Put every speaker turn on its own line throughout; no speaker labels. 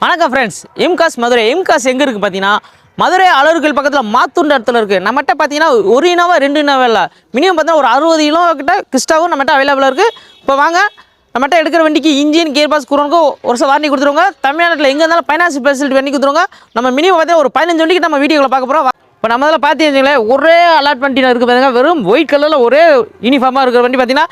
வணக்கம் ஃப்ரெண்ட்ஸ் எம்காஸ் மதுரை. எம்காஸ் எங்கே இருக்குது பார்த்தீங்கன்னா மதுரை அலறுகள் பக்கத்தில் மாத்துண்ட இடத்துல இருக்குது நம்மகிட்ட பார்த்தீங்கன்னா ஒரு இனவா ரெண்டு இனவா இல்லை. மினிமம் பார்த்தீங்கன்னா ஒரு அறுபது கிலோ கிட்ட கிறிஸ்டாவும் நம்மகிட்ட அவைலபிளாக இருக்குது இப்போ வாங்க நம்மகிட்ட எடுக்கிற வண்டிக்கு இன்ஜின் கியர் பாஸ் குரோனுக்கு ஒரு சார் வாரண்டி கொடுத்துருவாங்க. தமிழ்நாட்டில் எங்கே இருந்தாலும் ஃபைனான்ஸ் ஃபெசிலிட்டி பண்ணி கொடுத்துருவாங்க. நம்ம மினிமம் பார்த்தீங்கன்னா ஒரு பதினஞ்சு வண்டிக்கு நம்ம வீடியோவில் பார்க்க போகிறோம் இப்போ நம்ம அதில் பார்த்தீங்கன்னா ஒரே அலாட் இருக்குது பார்த்தீங்கன்னா வெறும் ஒயிட் கலரில் ஒரே யூனிஃபார்மாக இருக்கிற வண்டி பார்த்தீங்கன்னா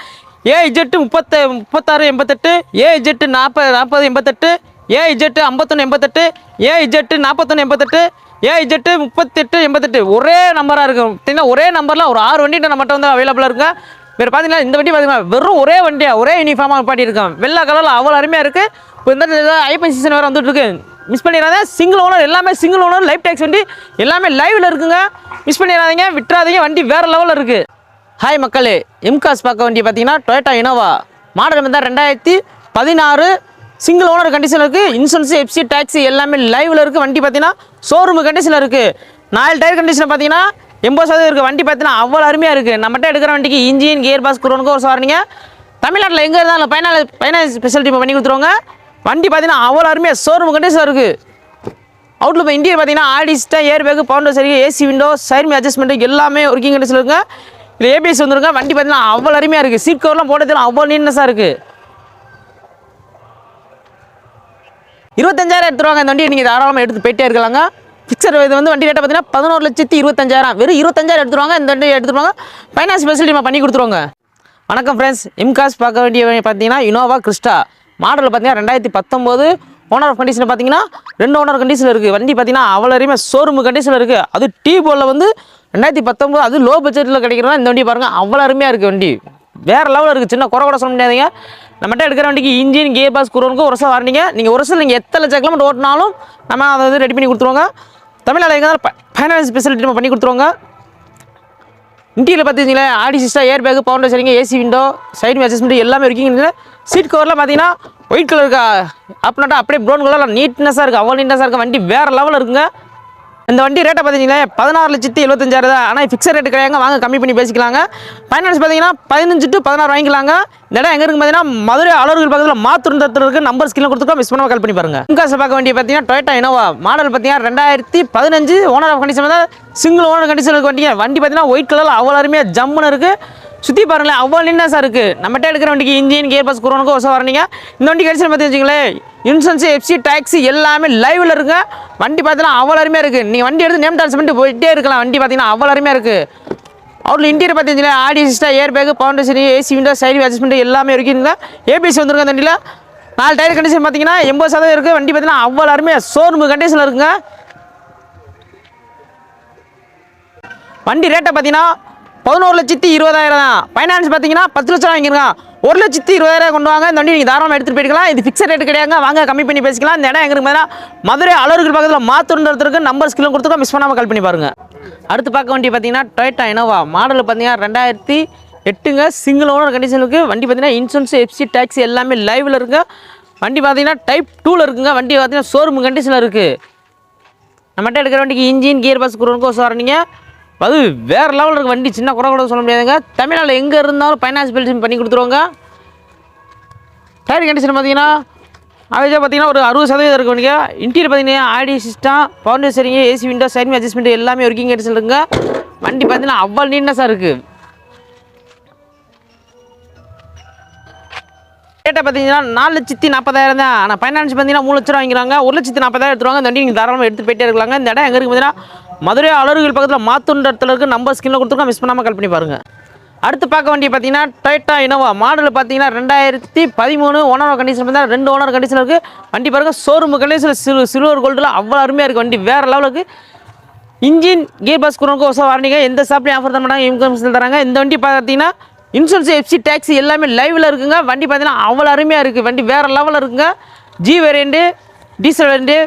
ஏ இஜெட்டு முப்பத்த முப்பத்தாறு எண்பத்தெட்டு ஏ இஜெட்டு நாற்பது நாற்பது எண்பத்தெட்டு ஏ இஜெட்டு ஐம்பத்தொன்று எண்பத்தெட்டு. ஏ இஜெட்டு நாற்பத்தொன்று எண்பத்தெட்டு. ஏ இஜெட்டு முப்பத்தெட்டு எண்பத்தெட்டு. ஒரே நம்பராக இருக்கும். பார்த்தீங்கன்னா ஒரே நம்பரில் ஒரு ஆறு வண்டி நம்மகிட்ட வந்து அவைலபிளாக இருக்குங்க வேறு பார்த்தீங்கன்னா இந்த வண்டி பார்த்தீங்கன்னா வெறும் ஒரே வண்டியாக ஒரே யூனிஃபார்மாக பாட்டியிருக்கோம் வெள்ளை கலரில் அவ்வளோ அருமையாக இருக்குது இப்போ இந்த ஐபன் சீசன் வேறு வந்துட்டு இருக்கு. மிஸ் பண்ணிடாத சிங்கிள் ஓனர் எல்லாமே சிங்கிள் ஓனர் லைஃப் டேக்ஸ் வண்டி. எல்லாமே லைவில் இருக்குங்க. மிஸ் பண்ணிடாதீங்க. விட்டுறாதீங்க. வண்டி வேறு லெவலில் இருக்குது ஹாய் மக்களே. எம்காஸ் பார்க்க வண்டி பார்த்தீங்கன்னா டொயோட்டா இனோவா மாடல் வந்து ரெண்டாயிரத்தி பதினாறு. சிங்கிள் ஓனர் கண்டிஷன் இருக்குது இன்சூரன்ஸ் எஃப்சி டேக்ஸி எல்லாமே லைவில் இருக்குது வண்டி பார்த்தீங்கன்னா ஷோரூம் கண்டிஷனில் இருக்குது நாலு டயர் கண்டிஷன் பார்த்தீங்கன்னா எண்பது சதவீதம் இருக்குது வண்டி பார்த்தீங்கன்னா அவ்வளோ அருமையாக இருக்குது நம்மகிட்ட எடுக்கிற வண்டிக்கு இன்ஜின் கியர் பாஸ் குரோனுக்கு ஒரு சாரணிங்க தமிழ்நாட்டில் எங்கே இருந்தாலும் ஃபைனான்ஸ் ஃபைனான்ஸ் ஃபெசிலிட்டி பண்ணி கொடுத்துருவாங்க. வண்டி பார்த்தீங்கன்னா அவ்வளோ அருமையாக ஷோரூம் கண்டிஷனில் இருக்குது அவுட்லுக் இன்டீரியர் பார்த்தீங்கன்னா ஆடிஸ்டா ஏர் பேக்கு பவுண்டர் சரி ஏசி விண்டோ சைர்மி அட்ஜஸ்ட்மெண்ட் எல்லாமே ஒர்க்கிங் கண்டிஷன் இருக்குங்க. இது ஏபிஎஸ் வந்துருங்க. வண்டி பார்த்தீங்கன்னா அவ்வளோ அருமையாக இருக்குது சீட் கவர்லாம் போட்டதுலாம் அவ்வளோ நீட்னஸாக இருக்குது இருபத்தஞ்சாயிரம் எடுத்துருவாங்க. இந்த வண்டியை நீங்கள் தாராளமாக எடுத்து போயிட்டே இருக்கலாங்க. ஃபிக்ஸர் இது வந்து வண்டி ரேட்டை பார்த்தீங்கன்னா பதினோரு லட்சத்தி இருபத்தஞ்சாயிரம். வெறும் இருபத்தஞ்சாயிரம் எடுத்துருவாங்க. இந்த வண்டி எடுத்துருவாங்க. ஃபைனான்ஸ் ஃபெசிலிட்டி நம்ம பண்ணி கொடுத்துருவாங்க. வணக்கம் ஃப்ரெண்ட்ஸ் இம்காஸ் பார்க்க வேண்டிய பார்த்தீங்கன்னா இனோவா கிறிஸ்டா மாடல் பார்த்தீங்கன்னா ரெண்டாயிரத்தி பத்தொம்போது. ஓனர் ஆஃப் கண்டிஷன் பார்த்தீங்கன்னா ரெண்டு ஓனர் கண்டிஷனில் இருக்குது வண்டி பார்த்தீங்கன்னா அவ்வளோ அருமையாக ஷோரூம் கண்டிஷனில் இருக்குது அது டீ போலில் வந்து ரெண்டாயிரத்தி பத்தொம்போது அது லோ பட்ஜெட்டில் கிடைக்கிறதா இந்த வண்டி பாருங்கள் அவ்வளோ அருமையாக இருக்குது வண்டி. வேறு லெவலில் இருக்குது சின்ன குறை கூட சொல்ல முடியாதுங்க. நம்மகிட்ட எடுக்கிற வண்டிக்கு இன்ஜின் கியர் பாஸ் குரோனுக்கு ஒரு வருஷம் வாரண்டிங்க நீங்கள் ஒரு வருஷம் நீங்கள் எத்தனை லட்சம் கிலோமீட்டர் ஓட்டினாலும் நம்ம அதை வந்து ரெடி பண்ணி கொடுத்துருவோங்க. தமிழ்நாடு எங்கே ஃபைனான்ஸ் ஃபெசிலிட்டி நம்ம பண்ணி கொடுத்துருவோங்க. இன்டீரியர் பார்த்தீங்களா ஆடி சிஸ்டா ஏர் பேக் பவுண்டர் சரிங்க ஏசி விண்டோ சைடு அட்ஜஸ்ட்மெண்ட் எல்லாமே இருக்கீங்க சீட் கவர்லாம் பார்த்தீங்கன்னா ஒயிட் கலர் இருக்கா அப்படின்னா அப்படியே ப்ரௌன் கலரில் நீட்னஸாக இருக்குது அவ்வளோ நீட்னஸாக இருக்குது வண்டி வேறு லெவலில் இருக்குங்க. இந்த வண்டி ரேட்டை பார்த்தீங்கன்னா பதினாறு லட்சத்தி எழுபத்தஞ்சாயிரம் தான். ஆனால் ஃபிக்ஸட் ரேட்டு கிடையாங்க வாங்க கம்மி பண்ணி பேசிக்கலாங்க. ஃபைனான்ஸ் பார்த்தீங்கன்னா பதினஞ்சு டு பதினாறு வாங்கிக்கலாங்க. இந்த இடம் எங்கே இருக்கு பார்த்தீங்கன்னா மதுரை அலுவலர்கள் பக்கத்தில் மாத்திருந்தத்தில் இருக்கு. நம்பர் ஸ்கிரீனில் கொடுத்துருக்கோம். மிஸ் பண்ணாம கால் பண்ணி பாருங்க. இன்காசை பார்க்க வேண்டிய பார்த்தீங்கன்னா டொயட்டா இனோவா மாடல் பார்த்தீங்கன்னா ரெண்டாயிரத்தி பதினஞ்சு ஓனர் ஆஃப் கண்டிஷன் தான் சிங்கிள் ஓனர் கண்டிஷன் இருக்க வண்டிங்க. வண்டி பார்த்தீங்கன்னா ஒயிட் கலரில் அவ்வளோ அருமையாக ஜம்முன்னு இருக்குது சுற்றி பாருங்களேன் அவ்வளோ நின்னஸாக இருக்குது நம்மகிட்ட எடுக்கிற வண்டிக்கு இன்ஜின் கியர் பாஸ் குரோனுக்கு ஒசம் வரணிங்க. இந்த வண்டி கடிச்சு பார்த்து வச்சுங்களேன் இன்சூரன்ஸு எஃப்சி டாக்ஸி எல்லாமே லைவில் இருக்குங்க வண்டி பார்த்தீங்கன்னா அவ்வளோ அருமையாக இருக்குது நீங்கள் வண்டி எடுத்து நேம் டான்ஸ் பண்ணிட்டு போயிட்டே இருக்கலாம். வண்டி பார்த்தீங்கன்னா அவ்வளோ அருமையாக இருக்குது அவுட்ல இன்டீரியர் பார்த்தீங்கன்னா audio system air bag foundation AC window side adjustment எல்லாமே இருக்குங்க ஏபிசி வந்துருங்க அந்த வண்டியில்? நாலு டயர் கண்டிஷன் பார்த்தீங்கன்னா எண்பது சதவீதம் இருக்குது வண்டி பார்த்தீங்கன்னா அவ்வளோ அருமையாக ஷோரூம் கண்டிஷனில் இருக்குங்க. வண்டி ரேட்டை பார்த்தீங்கன்னா பதினோரு லட்சத்தி இருபதாயிரம் தான். ஃபைனான்ஸ் பார்த்தீங்கன்னா பத்து லட்சம் வாங்கியிருக்கான். ஒரு லட்சத்தி இருபதாயிரம் கொண்டு வாங்க. இந்த வண்டி நீங்கள் தாராளமாக எடுத்துகிட்டு போயிக்கலாம் இது ஃபிக்ஸட் ரேட் கிடையாங்க வாங்க கம்மி பண்ணி பேசிக்கலாம். இந்த இடம் எங்கே இருக்கு மதுரை அலுவலர்கள் பக்கத்தில் மாத்துறதுக்கு நம்பர் ஸ்கிலும் கொடுத்துருக்கோம். மிஸ் பண்ணாமல் கால் பண்ணி பாருங்க. அடுத்து பார்க்க வண்டி பார்த்தீங்கன்னா டொயட்டா இனோவா மாடல் பார்த்தீங்கன்னா ரெண்டாயிரத்தி எட்டுங்க. சிங்கிள் ஓனர் கண்டிஷன் வண்டி பார்த்தீங்கன்னா இன்சூரன்ஸ் எஃப்சி டேக்ஸி எல்லாமே லைவில் இருக்குங்க வண்டி பார்த்தீங்கன்னா டைப் டூவில் இருக்குங்க. வண்டி பார்த்தீங்கன்னா ஷோரூம் கண்டிஷனில் இருக்குது நம்மகிட்ட எடுக்கிற வண்டிக்கு இன்ஜின் கியர் பாஸ் குரோனுக்கும் வரீங்க அது வேறு லெவலில் இருக்க. வண்டி சின்ன குறை கூட சொல்ல முடியாதுங்க. தமிழ்நாட்டில் எங்கே இருந்தாலும் ஃபைனான்ஸ் பில்டிங் பண்ணி கொடுத்துருவாங்க. டயர் கண்டிஷன் பார்த்தீங்கன்னா ஆவரேஜாக பார்த்தீங்கன்னா ஒரு அறுபது சதவீதம் இருக்கு வண்டிங்க. இன்டீரியர் பார்த்தீங்கன்னா ஆடி சிஸ்டம் பவுண்டர் சரிங்க ஏசி விண்டோ சைட் அட்ஜஸ்ட்மெண்ட் எல்லாமே ஒர்க்கிங் கண்டிஷன் இருக்குங்க. வண்டி பார்த்தீங்கன்னா அவ்வளோ நீட்னஸாக இருக்குது ரேட்டை பார்த்தீங்கன்னா நாலு லட்சத்தி நாற்பதாயிரம் தான். ஆனால் ஃபைனான்ஸ் பார்த்தீங்கன்னா மூணு லட்சம் வாங்கிக்கிறாங்க. ஒரு லட்சத்தி நாற்பதாயிரம் எடுத்துருவாங்க. இந்த வண்டி நீங்கள் தாராளமாக எடுத்து போயிட்டே இருக்கலாங்க. இந்த இடம் எங்கே இருக்குது பார்த்தீங்கன்னா மதுரை அலுவலர்கள் பக்கத்தில் மாத்துன்ற இடத்துல இருக்கு நம்பர் ஸ்கின்ல கொடுத்துருக்கோம். மிஸ் பண்ணாமல் கால் பண்ணி அடுத்து பார்க்க வேண்டிய பார்த்தீங்கன்னா டொயட்டா இனோவா மாடல் பார்த்தீங்கன்னா ரெண்டாயிரத்தி பதிமூணு ஓனர் கண்டிஷன் பார்த்தா ரெண்டு ஓனர் கண்டிஷன் இருக்குது வண்டி பாருங்க ஷோரூம் கண்டிஷன் சிறு சில்வர் கோல்டில் அவ்வளோ அருமையாக இருக்குது வண்டி. வேறு லெவலுக்கு இன்ஜின் கியர் பாஸ் குரோனுக்கு ஒசம் வாரணிங்க எந்த ஷாப்லையும் ஆஃபர் தர மாட்டாங்க இன்கம் தராங்க. இந்த வண்டி பார்த்தீங்கன்னா இன்சூரன்ஸ் எஃப்சி டேக்ஸி எல்லாமே லைவில் இருக்குங்க. வண்டி பார்த்தீங்கன்னா அவ்வளோ அருமையாக இருக்குது வண்டி வேறு லெவலில் இருக்குங்க. G variant diesel variant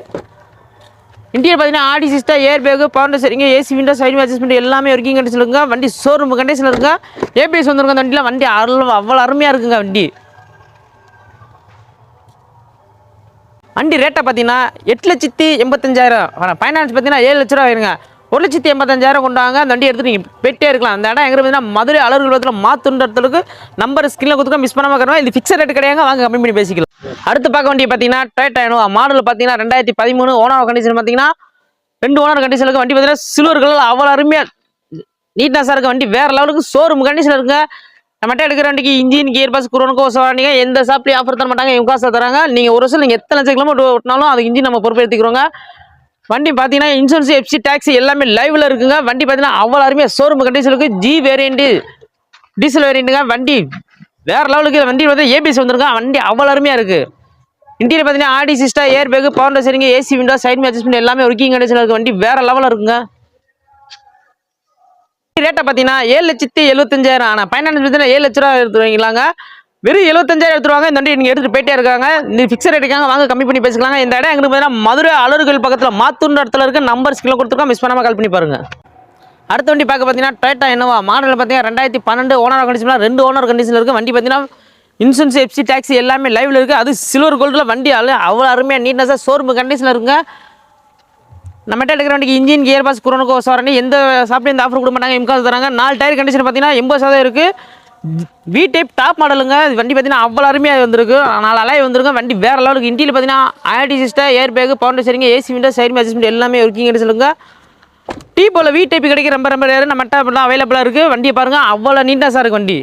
interior பார்த்தீங்கன்னா ஆடி சிஸ்டா ஏர் பேக் பவுண்டர் சரிங்க ஏசி விண்டோ சைடு அட்ஜஸ்ட்மெண்ட் எல்லாமே ஒர்க்கிங் கண்டிஷன் இருக்குங்க வண்டி ஷோரூம் கண்டிஷன் இருக்குங்க ஏபிஎஸ் வந்துருங்க அந்த வண்டியில். வண்டி அவ்வளோ அவ்வளோ அருமையாக இருக்குங்க வண்டி. வண்டி ரேட்டை பார்த்தீங்கன்னா எட்டு லட்சத்தி எண்பத்தஞ்சாயிரம். ஃபைனான்ஸ் பார்த்தீங்கன்னா ஏழு லட்ச ரூபா ஆயிருங்க. ஒரு லட்சத்தி எண்பத்தஞ்சாயிரம் கொண்டாங்க. அந்த வண்டி எடுத்து நீங்கள் பெட்டே இருக்கலாம். அந்த இடம் எங்கே பார்த்தீங்கன்னா மதுரை அலுவலக விளத்தில் மாத்துன்றதுக்கு நம்பர் ஸ்கிரீனில் கொடுத்துக்க மிஸ் பண்ணாமல் இருக்கிறோம் இது ஃபிக்ஸட் ரேட் கிடையாது வாங்க கம்மி பண்ணி பேசிக்கலாம். அடுத்து பார்க்க வேண்டிய பார்த்தீங்கன்னா டொயட்டா இனோவா மாடல் பார்த்தீங்கன்னா ரெண்டாயிரத்தி பதிமூணு ஓனர் கண்டிஷன் பார்த்தீங்கன்னா ரெண்டு ஓனர் கண்டிஷனுக்கு வண்டி பார்த்தீங்கன்னா சில்வர் கலர் அவ்வளோ அருமையாக நீட்னஸாக இருக்க வண்டி. வேற லெவலுக்கு ஷோரூம் கண்டிஷன் இருக்குங்க. நம்மகிட்ட எடுக்கிற வண்டிக்கு இன்ஜின் கியர் பாஸ் குரோனுக்கு வண்டிங்க எந்த ஷாப்லையும் ஆஃபர் தர மாட்டாங்க. இவங்க காசு தராங்க. நீங்கள் ஒரு வருஷம் நீங்கள் எத்தனை லட்சம் கிலோமீட்டர் ஓட்டினாலும் அது இன்ஜின் நம்ம பொறுப்பேற்றிக்கிறோங்க வண்டி பார்த்தீங்கன்னா இன்சூரன்ஸ் எஃப்சி டாக்ஸி எல்லாமே லைவ்ல இருக்குங்க. வண்டி பார்த்தீங்கன்னா அவ்வளோ அருமையாக ஷோரூம் கண்டிஷனுக்கு ஜி வேரியண்ட்டு டீசல் வேரியண்ட்டுங்க வண்டி வேற லெவலுக்கு வண்டி வந்து ஏபிஎஸ் வந்துருங்க வண்டி அவ்வளோ அருமையாக இருக்குது இன்டீரியர் பார்த்தீங்கன்னா ஆடி சிஸ்டா ஏர் பேக் பவுண்டர் சரிங்க ஏசி விண்டோ சைட் அட்ஜஸ்ட்மெண்ட் எல்லாமே ஒர்க்கிங் கண்டிஷன் இருக்குது வண்டி வேற லெவலில் இருக்குங்க. ரேட்டை பார்த்தீங்கன்னா ஏழு லட்சத்தி எழுபத்தஞ்சாயிரம் ஆனால் ஃபைனான்ஸ் பார்த்தீங்கன்னா ஏழு லட்ச ரூபா எடுத்துருவீங்களாங்க வெறும் எழுபத்தஞ்சாயிரம் எடுத்துருவாங்க. இந்த வண்டி நீங்கள் எடுத்துகிட்டு போயிட்டே இருக்காங்க. இந்த ஃபிக்ஸர் ரேட்டுக்காங்க வாங்க கம்மி பண்ணி பேசிக்கலாங்க. இந்த இடம் எங்களுக்கு பார்த்தீங்கன்னா மதுரை அலர்கள் பக்கத்தில் மாத்தூன்ற இடத்துல இருக்க. நம்பர் ஸ்கில் கொடுத்துருக்கோம். மிஸ் பண்ணாமல் கால் பண்ணி பாருங்க. அடுத்த வண்டி பார்க்க பார்த்தீங்கன்னா டொயட்டா என்னவா மாடல் பார்த்தீங்கன்னா ரெண்டாயிரத்தி பன்னெண்டு ஓனர் கண்டிஷனில் ரெண்டு ஓனர் கண்டிஷனில் இருக்குது வண்டி பார்த்தீங்கன்னா இன்சூரன்ஸ் எஃப்சி டாக்ஸி எல்லாமே லைவில் இருக்குது அது சில்வர் கோல்டில் வண்டி அவ்வளோ அவ்வளோ அருமையாக நீட்னஸாக ஷோரூம் கண்டிஷனில் இருக்குங்க. நம்மகிட்ட எடுக்கிற வண்டிக்கு இன்ஜின் கியர் பாஸ் குரோனுக்கு சாரணி எந்த சாப்பிட்டு இந்த ஆஃபர் கொடுக்க மாட்டாங்க. இம்காஸ் தராங்க. நாலு டயர் கண்டிஷன் பார்த்தீங்கன்னா எண்பது சதவீதம் இருக்குது வி டைப் டாப் மாடலுங்க வண்டி பார்த்தீங்கன்னா அவ்வளோ அருமையாக வந்திருக்கு. நாலு அலாய் வந்திருக்கு வண்டி வேறு லெவலுக்கு இன்டீரியர் பார்த்தீங்கன்னா ஐடி சிஸ்டர் ஏர் பேக் பவுண்டர் சரிங்க ஏசி விண்டோ சைடு அட்ஜஸ்ட்மெண்ட் எல்லாமே இருக்கீங்கன்னு சொல்லுங்கள் டீ போல் வி டைப் கிடைக்க ரொம்ப ரொம்ப ரேரு நம்மகிட்ட அவைலபிளாக இருக்குது வண்டியை பாருங்கள் அவ்வளோ நீட்டாக இருக்குது வண்டி.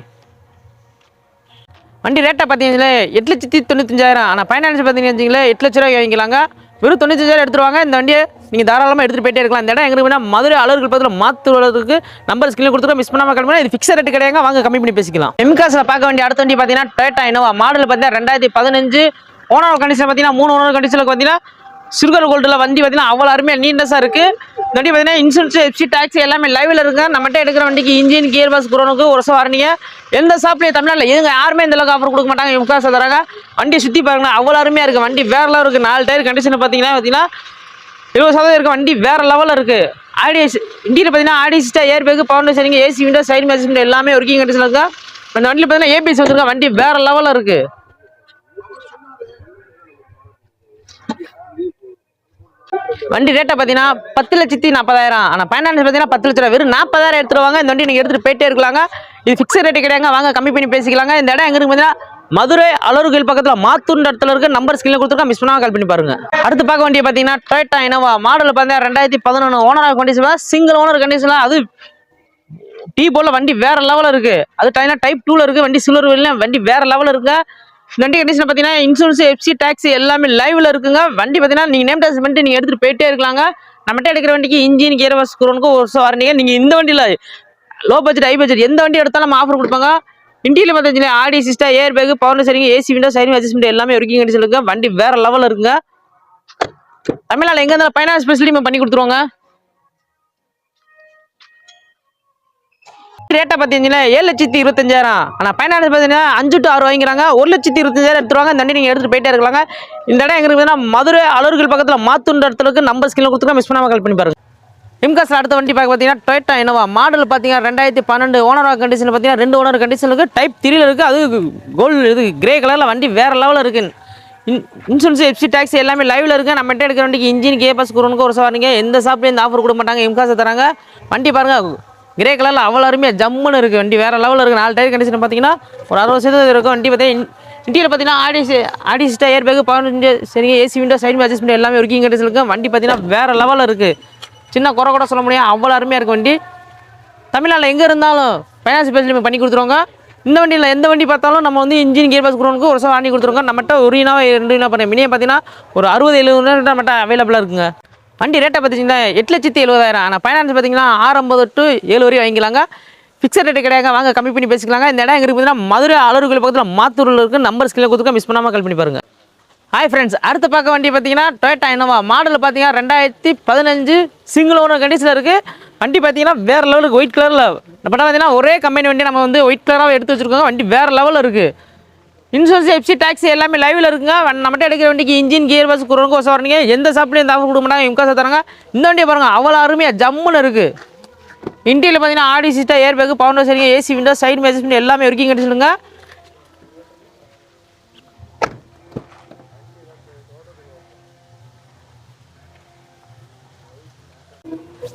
வண்டி ரேட்டை பார்த்தீங்கன்னா எட்டு லட்சத்தி தொண்ணூத்தஞ்சாயிரம். ஆனால் ஃபைனான்ஸ் பார்த்தீங்கன்னு வச்சிங்களேன் எட்டு லட்ச ரூபாய் வாங்கிக்கலாங்க. வெறும் தொண்ணூத்தஞ்சாயிரம் எடுத்துருவாங்க இந்த வண்டியை நீங்கள் தாராளமாக எடுத்துகிட்டு போயிட்டே இருக்கலாம். இந்த இடம் எங்களுக்கு வேணா மதுரை அலுவலர்கள் பக்கத்தில் மாற்றுவதற்கு நம்பர் ஸ்கிரீன் கொடுத்துருக்கோம் மிஸ் பண்ணாமல் கிளம்புனா இது ஃபிக்ஸ் ரேட் கிடையாது வாங்க கம்மி பண்ணி பேசிக்கலாம். எம்காஸில் பார்க்க வேண்டிய அடுத்த வண்டி பார்த்தீங்கன்னா டொயட்டா இனோவா மாடல் பார்த்தீங்கன்னா ரெண்டாயிரத்தி பதினஞ்சு. ஓனர் கண்டிஷன் பார்த்தீங்கன்னா மூணு ஓனர் கண்டிஷனுக்கு பார்த்தீங்கன்னா சிறுகர் கோல்டில் வண்டி பார்த்தீங்கன்னா அவ்வளோ அருமையாக நீட்னஸாக இருக்குது இந்த வண்டி பார்த்தீங்கன்னா இன்சூரன்ஸ் எஃப்சி டாக்ஸி எல்லாமே லைவில் இருக்குது நம்மகிட்ட எடுக்கிற வண்டிக்கு இன்ஜின் கியர் பாஸ் குரோனுக்கு ஒரு வருஷம் வரணிங்க எந்த ஷாப்லேயும் தமிழ்நாட்டில் எதுங்க யாருமே இந்த அளவுக்கு ஆஃபர் கொடுக்க மாட்டாங்க. முக்காசு தராங்க. வண்டி சுற்றி பாருங்க அவ்வளோ அருமையாக இருக்குது வண்டி வேறு இருக்குது நாலு டயர் கண்டிஷன் பார்த்தீங்கன்னா பார்த்தீங்கன்னா இருபது சதவீதம் இருக்க வண்டி வேற லெவலில் இருக்குது ஆடிஎஸ் இண்டியில் பார்த்தீங்கன்னா audio system air bag power சரிங்க ஏசி விண்டோ சைடு மேட்ச்மெண்ட் எல்லாமே ஒர்க்கிங் கண்டிஷன் இருக்கா? இந்த வண்டியில் பார்த்தீங்கன்னா ஏபிஎஸ் வந்துருக்கா வண்டி வேற லெவலில் இருக்குது வண்டி ரேட்டை பார்த்தீங்கன்னா பத்து லட்சத்தி நாற்பதாயிரம் ஆனால் ஃபைனான்ஸ் பார்த்தீங்கன்னா பத்து லட்ச ரூபா. வெறும் நாற்பதாயிரம் எடுத்துருவாங்க இந்த வண்டி நீங்கள் எடுத்துகிட்டு போயிட்டே இருக்கலாங்க. இது ஃபிக்ஸட் ரேட்டு கிடையாங்க. வாங்க கம்மி பண்ணி பேசிக்கலாங்க. இந்த இடம் எங்கிருக்கு பார்த்தீங்கன்னா மதுரை அலறுகள் பக்கத்தில் மாத்தூர் இடத்துல இருக்க. நம்பர் ஸ்கிரீனில் கொடுத்துருக்கா. மிஸ் பண்ணாமல் கால் பண்ணி பாருங்க. அடுத்து பார்க்க வேண்டிய பார்த்தீங்கன்னா டொயட்டா இனோவா மாடல் பார்த்தீங்கன்னா ரெண்டாயிரத்தி பதினொன்று ஓனர் கண்டிஷன் சிங்கிள் ஓனர் கண்டிஷனில் அது டீ போல வண்டி வேற லெவலில் இருக்கு. அது டைனா டைப் டூல இருக்கு. வண்டி சில்வர் வெளில வண்டி வேற லெவலில் இருக்கு வண்டி கண்டிஷன் பார்த்தீங்கன்னா இன்சூரன்ஸ் எஃப்சி டாக்ஸி எல்லாமே லைவ்ல இருக்குங்க. வண்டி பார்த்தீங்கன்னா நீங்கள் நேம் டாக்ஸ் பண்ணிட்டு நீங்கள் எடுத்துகிட்டு போயிட்டே இருக்கலாங்க. நம்மகிட்ட எடுக்கிற வண்டிக்கு இன்ஜின் கியர் வாஸ் குரோனுக்கு ஒரு வருஷம் வரீங்க நீங்கள் இந்த வண்டியில் லோ பட்ஜெட் ஹை பட்ஜெட் எந்த வண்டி எடுத்தாலும் நம்ம ஆஃபர் கொடுப்பாங்க. இண்டியில் பார்த்தீங்கன்னா audio system air bag power சரிங்க ஏசி விண்டோ சரிங்க அட்ஜஸ்ட்மெண்ட் எல்லாமே ஒர்க்கிங் கண்டிஷன் இருக்குங்க. வண்டி வேற லெவலில் இருக்குங்க. தமிழ்நாடு எங்கே இருந்தாலும் பைனான்ஸ் ஃபெசிலிட்டி பண்ணி கொடுத்துருவாங்க. ரேட்டை பார்த்தீங்கன்னா ஏழு லட்சத்தி இருபத்தஞ்சாயிரம். ஆனால் ஃபைனான்ஸ் பார்த்தீங்கன்னா அஞ்சு டு ஆறு வாங்கிக்கிறாங்க. ஒரு லட்சத்தி இருபத்தஞ்சாயிரம் எடுத்துருவாங்க. இந்த நீங்கள் எடுத்துகிட்டு போயிட்டே இருக்கலாங்க. இந்த இடம் எங்க இருக்குதுன்னா மதுரை அலுவலர்கள் பக்கத்தில் மாத்துன்ற இடத்துக்கு நம்பர் ஸ்கில் கொடுத்துருக்கோம் மிஸ் பண்ணாமல் கால் பண்ணி பாருங்க. இம்காஸ் அடுத்த வண்டி பார்க்க பார்த்தீங்கன்னா டொயட்டா இனோவா மாடல் பார்த்தீங்கன்னா ரெண்டாயிரத்தி பன்னெண்டு ஓனர் கண்டிஷன் பார்த்தீங்கன்னா ரெண்டு ஓனர் கண்டிஷன் இருக்குது டைப் த்ரீல இருக்குது அது கோல்டு இது கிரே கலரில் வண்டி வேறு லெவலில் இருக்குது இன் இன்சூரன்ஸ் எஃப்சி டாக்ஸி எல்லாமே லைவ்ல இருக்குது நம்மகிட்ட எடுக்கிற வண்டிக்கு இன்ஜின் கே பஸ் குரோனுக்கு ஒரு சவாரிங்க. எந்த ஷாப்லேயும் இந்த ஆஃபர் கொடுக்க மாட்டாங்க இம்காஸ் தராங்க. வண்டி பாருங்க. கிரே கலரில் அவ்வளோ அருமையாக ஜம்முன்னு இருக்குது வண்டி வேறு லெவலில் இருக்குது நாலு டயர் கண்டிஷன் பார்த்தீங்கன்னா ஒரு அறுபது சதவீதம் இருக்கும். வண்டி பார்த்தீங்கன்னா இன்டீரியர் பார்த்தீங்கன்னா ஆடிஸ் ஆடிஸ்டா ஏர் பேக் பதினஞ்சு சரிங்க ஏசி விண்டோ சைடு அட்ஜஸ்ட்மெண்ட் எல்லாமே ஒர்க்கிங் கண்டிஷன் இருக்குது வண்டி பார்த்தீங்கன்னா வேறு லெவலில் இருக்குது சின்ன குறை கூட சொல்ல முடியாது. அவ்வளோ அருமையாக இருக்க வண்டி. தமிழ்நாட்டில் எங்கே இருந்தாலும் ஃபைனான்ஸ் ஃபெசிலிட்டி பண்ணி கொடுத்துருவாங்க. இந்த வண்டியில் எந்த வண்டி பார்த்தாலும் நம்ம வந்து இன்ஜின் கியர் பாஸ் குரோனுக்கு ஒரு சார் வாங்கி கொடுத்துருக்கோம் நம்மகிட்ட ஒரு இனாவா ரெண்டு இனா பண்ண மினியம் பார்த்தீங்கன்னா ஒரு அறுபது எழுபது நம்மகிட்ட அவைலபிளாக இருக்குங்க. வண்டி ரேட்டை பார்த்தீங்கன்னா எட்டு லட்சத்தி எழுபதாயிரம். ஆனால் ஃபைனான்ஸ் பார்த்தீங்கன்னா ஆறு ஐம்பது டு ஏழு வரையும் வாங்கிக்கலாங்க. ஃபிக்ஸட் ரேட்டு கிடையாது வாங்க கம்மி பண்ணி பேசிக்கலாங்க. இந்த இடம் எங்கே பார்த்தீங்கன்னா மதுரை அலுவலர்கள் பக்கத்தில் மாத்தூரில் இருக்குது நம்பர் ஸ்கில் கொடுத்துருக்க மிஸ் பண்ணாமல் கால் பண்ணி பாருங்க. ஹாய் ஃப்ரெண்ட்ஸ் அடுத்து பார்க்க வண்டி பார்த்தீங்கன்னா டொயட்டா இனோவா மாடல் பார்த்தீங்கன்னா ரெண்டாயிரத்தி பதினஞ்சு சிங்கிள் ஓனர் கண்டிஷனில் இருக்குது வண்டி பார்த்தீங்கன்னா வேறு லெவலுக்கு ஒயிட் கலரில் பட் பார்த்தீங்கன்னா ஒரே கம்பெனி வண்டி நம்ம வந்து ஒயிட் கலராக எடுத்து வச்சுருக்கோம். வண்டி வேறு லெவலில் இருக்குது இன்சூரன்ஸ் எஃப்சி டாக்ஸி எல்லாமே லைவில் இருக்குங்க. வ- நம்மகிட்ட எடுக்கிற வண்டிக்கு இன்ஜின் கியர் பஸ் குரோனுக்கு வசம் வரீங்க எந்த சாப்பிட்லையும் இந்த ஆஃபர் கொடுக்க மாட்டாங்க. இம்காசை தராங்க. இந்த வண்டியை பாருங்கள் அவ்வளோ அருமையாக ஜம்முன்னு இருக்குது இண்டியில் பார்த்தீங்கன்னா ஆடி சிஸ்டா ஏர் பேக் பவுண்டர் சரிங்க ஏசி விண்டோ சைட் மேஜஸ்மெண்ட் எல்லாமே இருக்கீங்க சொல்லுங்கள்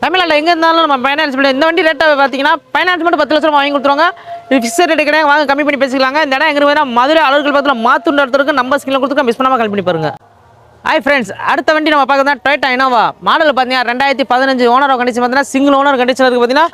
தமிழ்நாட்டில் எங்கே இருந்தாலும் நம்ம ஃபைனான்ஸ் பண்ணி இந்த வண்டி ரேட்டை பார்த்தீங்கன்னா ஃபைனான்ஸ் மட்டும் பத்து லட்ச ரூபா வாங்கி கொடுத்துருவாங்க. இது ஃபிக்ஸட் ரேட்டு கிடையாது. வாங்க கம்மி பண்ணி பேசிக்கலாங்க. இந்த இடம் எங்கே இருக்குன்னா மதுரை அலுவலர்கள் பக்கத்தில் மாத்துண்ட இடத்துக்கு நம்ம ஸ்கில்ல கொடுத்துருக்கோம் மிஸ் பண்ணாமல் கம்மி பண்ணி பாருங்க. ஹாய் ஃப்ரெண்ட்ஸ் அடுத்த வண்டி நம்ம பார்க்க தான் டொயட்டா இனோவா மாடல் பார்த்தீங்கன்னா ரெண்டாயிரத்தி பதினஞ்சு ஓனர் கண்டிஷன் பார்த்தீங்கன்னா சிங்கிள் ஓனர் கண்டிஷன் இருக்குது பார்த்தீங்கன்னா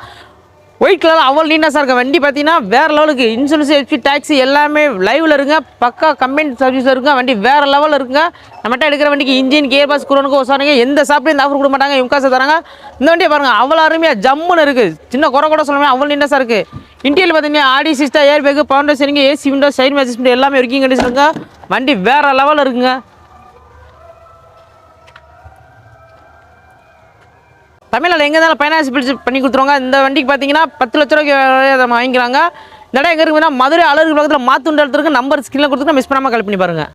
ஒயிட் கலர் அவ்வளோ நீட்டாக இருக்க. வண்டி பார்த்தீங்கன்னா வேறு லெவலுக்கு இன்சூரன்ஸ் ஹெச்பி டாக்ஸி எல்லாமே லைவில் இருங்க. பக்கா கம்பெனி சர்வீஸில் இருக்குங்க வண்டி வேறு லெவலில் இருக்குங்க நம்மகிட்ட எடுக்கிற வண்டிக்கு இன்ஜின் கியர் பாஸ் குரோனுக்கு ஒசானுங்க எந்த சாப்பிட்டு இந்த ஆஃபர் கொடுக்க மாட்டாங்க. இம்காசை தராங்க. இந்த வண்டியை பாருங்கள் அவ்வளோ அருமையாக ஜம்முன்னு இருக்குது சின்ன குறை கூட சொல்லுவேன் அவ்வளோ நீட்டாக இருக்குது இன்டீரியல் பார்த்தீங்கன்னா ஆடி சிஸ்டா ஏர் பேக்கு பவுண்டர் சரிங்க ஏசி விண்டோ சைன் மேட்சஸ் எல்லாமே இருக்கீங்கன்னு சொல்லுங்கள் வண்டி வேறு லெவலில் இருக்குங்க. தமிழ்நாடு எங்கே இருந்தாலும் ஃபைனான்ஸ் பிடிச்சி பண்ணி கொடுத்துருவாங்க. இந்த வண்டிக்கு பார்த்தீங்கன்னா பத்து லட்ச ரூபாய்க்கு அதை வாங்கிக்கிறாங்க. இந்த இடம் எங்கே இருக்குன்னா மதுரை அழகு பக்கத்தில் மாத்துண்ட இடத்துல நம்பர் ஸ்கிரீனில் கொடுத்துருக்கோம் மிஸ் பண்ணாமல் கால் பண்ணி பாருங்கள்